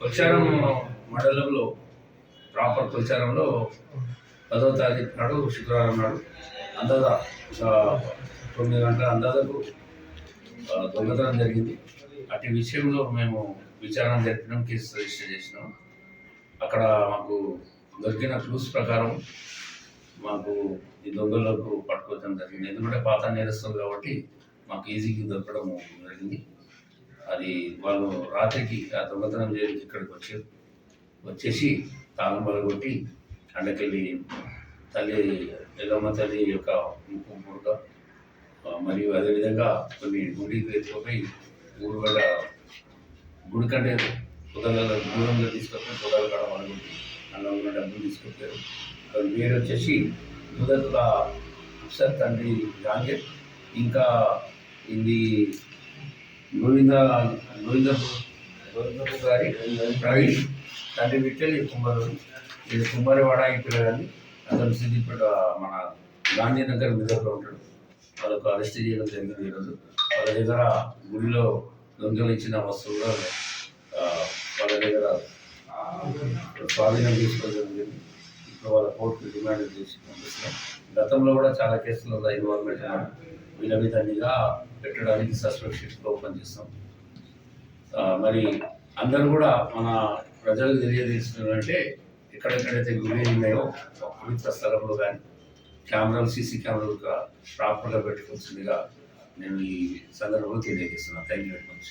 కొల్చారం మండలంలో ప్రాపర్ కొల్చారంలో పదో తారీఖు నాడు శుక్రవారం నాడు అందాజ తొమ్మిది గంటల అందాజకు దొంగతనం జరిగింది. అటు విషయంలో మేము విచారణ జరిపినాం కేసు రిజిస్టర్ చేసినాం. అక్కడ మాకు దొరికిన క్లూస్ ప్రకారం మాకు ఈ దొంగలకు పట్టుకోవడం జరిగింది. ఎందుకంటే పాత నేరస్తులు కాబట్టి మాకు ఈజీగా దొరకడం జరిగింది. అది వాళ్ళు రాత్రికి ఆ దొంగతనం చేయడానికి ఇక్కడికి వచ్చారు వచ్చేసి తాళం పడగొట్టి అండకెళ్ళి తల్లి ఎల్లమ్మ తల్లి యొక్క ముక్కు ముడక మరియు అదేవిధంగా కొన్ని గుడికి ఎత్తుకుపోయి ఊరు వల్ల గుడి కంటే పొదల దూరంగా తీసుకొచ్చి పొదల కాడ పడగొట్టి అందులో ఉన్న డబ్బులు తీసుకొచ్చారు. అది పేరు వచ్చేసి మొదట సార్ తండ్రి జాంగీర్ ఇంకా ఇది గోవింద గోవింద గోవిందపు గారి ప్రవీణ్ తండ్రి విట్టెల్ ఈ కుమ్మరు ఇది కుమ్మరివాడ ఈ పిల్లగాన్ని అతను సిద్దిపేట మన గాంధీనగర్ మీదలో ఉంటాడు. వాళ్ళకు అరెస్ట్ చేయడం జరిగింది ఈరోజు. వాళ్ళ దగ్గర గుడిలో దొంగలించిన వస్తువులు వాళ్ళ దగ్గర స్వాధీనం తీసుకోవడం జరిగింది. వాళ్ళ కోర్టు డిమాండ్ చేసి పంపిస్తాం. గతంలో కూడా చాలా కేసులు ఉన్నాయి. గవర్నమెంట్ వీళ్ళ మీద నిఘా పెట్టడానికి సస్పెక్ట్ ఓపెన్ చేస్తాం. మరి అందరూ కూడా మన ప్రజలకు తెలియజేస్తున్నారంటే ఎక్కడెక్కడైతే గుడి ఉన్నాయో పవిత్ర స్థలంలో కానీ కెమెరాలు సీసీ కెమెరాలు ప్రాపర్గా పెట్టుకోవాల్సిందిగా నేను ఈ సందర్భంలో తెలియజేస్తున్నాను. Thank you very much